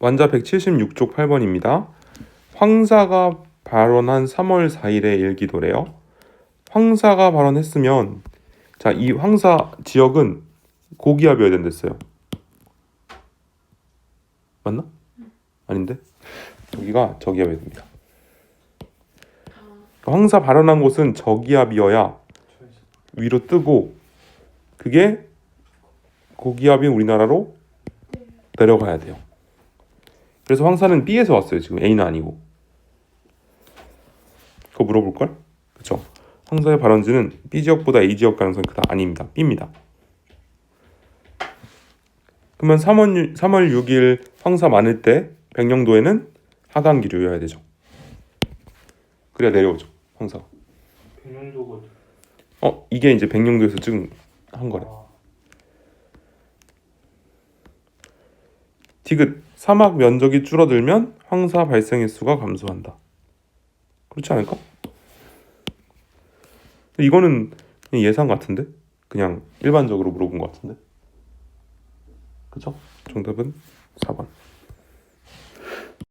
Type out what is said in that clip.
완자 176쪽 8번입니다. 황사가 발원한 3월 4일의 일기도래요. 황사가 발원했으면 자, 이 황사 지역은 고기압이어야 된댔어요. 맞나? 아닌데? 여기가 저기압이어야 됩니다. 황사 발원한 곳은 저기압이어야 위로 뜨고 그게 고기압인 우리나라로 내려가야 돼요. 그래서 황사는 B에서 왔어요. 지금 A는 아니고. 그거 물어볼 걸? 그렇죠. 황사의 발원지는 B 지역보다 A 지역 가능성이 크다. 아닙니다. B입니다. 그러면 3월 3월 6일 황사 많을 때 백령도에는 하강 기류여야 되죠. 그래야 내려오죠. 황사가. 백령도가 어 이게 이제 백령도에서 찍은 한 거래. 디귿 사막 면적이 줄어들면 황사 발생 횟수가 감소한다. 그렇지 않을까? 이거는 예상 같은데? 그냥 일반적으로 물어본 것 같은데? 그죠? 정답은 4번.